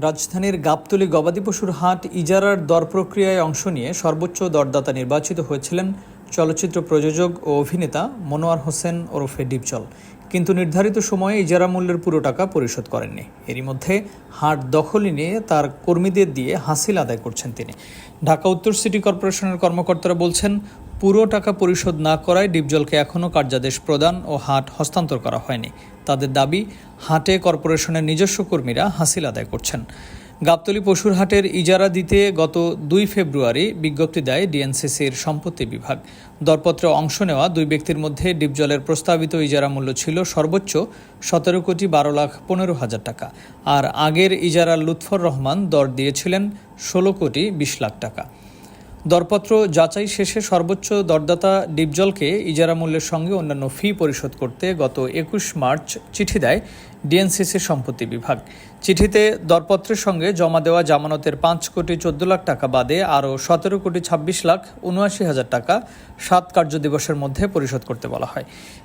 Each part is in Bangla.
রাজধানীর গাবতলী গবাদি পশুর হাট ইজারার দর প্রক্রিয়ায় অংশ নিয়ে সর্বোচ্চ দরদাতা নির্বাচিত হয়েছিলেন চলচ্চিত্র প্রযোজক ও অভিনেতা মনোয়ার হোসেন ওরফে ডিপজল কিন্তু নির্ধারিত সময়ে ইজারা মূল্যের পুরো টাকা পরিশোধ করেননি। এরই মধ্যে হাট দখলে নিয়ে তার কর্মীদের দিয়ে হাসিল আদায় করছেন তিনি। ঢাকা উত্তর সিটি কর্পোরেশনের কর্মকর্তারা বলছেন, পুরো টাকা পরিশোধ না করায় ডিপজলকে এখনও কার্যাদেশ প্রদান ও হাট হস্তান্তর করা হয়নি। তাদের দাবি, হাটে কর্পোরেশনের নিজস্ব কর্মীরা হাসিল আদায় করছেন। গাবতলী পশুর হাটের ইজারা দিতে গত দুই ফেব্রুয়ারি বিজ্ঞপ্তি দেয় ডিএনসিসির সম্পত্তি বিভাগ। দরপত্রে অংশ নেওয়া দুই ব্যক্তির মধ্যে ডিপজলের প্রস্তাবিত ইজারা মূল্য ছিল সর্বোচ্চ সতেরো কোটি বারো লাখ পনেরো হাজার টাকা, আর আগের ইজারা লুৎফর রহমান দর দিয়েছিলেন ষোলো কোটি বিশ লাখ টাকা। দরপত্র যাচাই শেষে সর্বোচ্চ দরদাতা ডিপজলকে ইজারা মূল্যের সঙ্গে অন্যান্য ফি পরিশোধ করতে গত একুশ মার্চ চিঠি দেয় ডিএনসিসির সম্পত্তি বিভাগ। চিঠিতে দরপত্রের সঙ্গে জমা দেওয়া জামানতের পাঁচ কোটি চোদ্দ লাখ টাকা বাদে আরও সতেরো কোটি ছাব্বিশ লাখ উনআশি হাজার টাকা সাত কার্য দিবসের মধ্যে পরিশোধ করতে বলা হয়।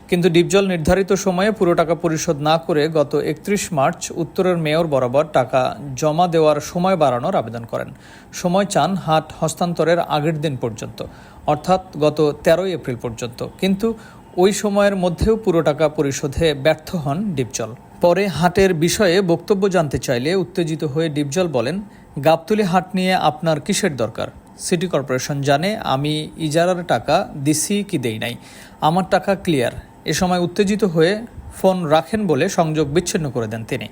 কিন্তু ডিপজল নির্ধারিত সময়ে পুরো টাকা পরিশোধ না করে গত একত্রিশ মার্চ উত্তরের মেয়র বরাবর টাকা জমা দেওয়ার সময় বাড়ানোর আবেদন করেন। সময় চান হাট হস্তান্তরের আগের দিন পর্যন্ত, অর্থাৎ গত তেরোই এপ্রিল পর্যন্ত। কিন্তু ওই সময়ের মধ্যেও পুরো টাকা পরিশোধে ব্যর্থ হন ডিপজল। পরে হাটের বিষয়ে বক্তব্য জানতে চাইলে উত্তেজিত হয়ে ডিপজল বলেন, গাবতলি হাট নিয়ে আপনার কিসের দরকার? সিটি কর্পোরেশন জানে, আমি ইজারার টাকা দিছি কি দেই নাই। আমার টাকা ক্লিয়ার। এ সময় উত্তেজিত হয়ে ফোন রাখেন বলে সংযোগ বিচ্ছিন্ন করে দেন তিনি।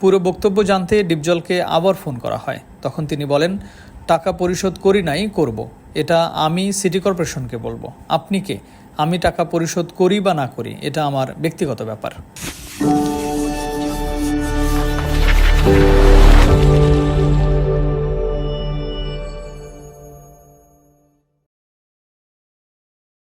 পুরো বক্তব্য জানতে ডিপজলকে আবার ফোন করা হয়। তখন তিনি বলেন, টাকা পরিশোধ করি নাই, করব। এটা আমি সিটি কর্পোরেশনকে বলব। আপনি কে? আমি টাকা পরিশোধ করি বা না করি, এটা আমার ব্যক্তিগত ব্যাপার।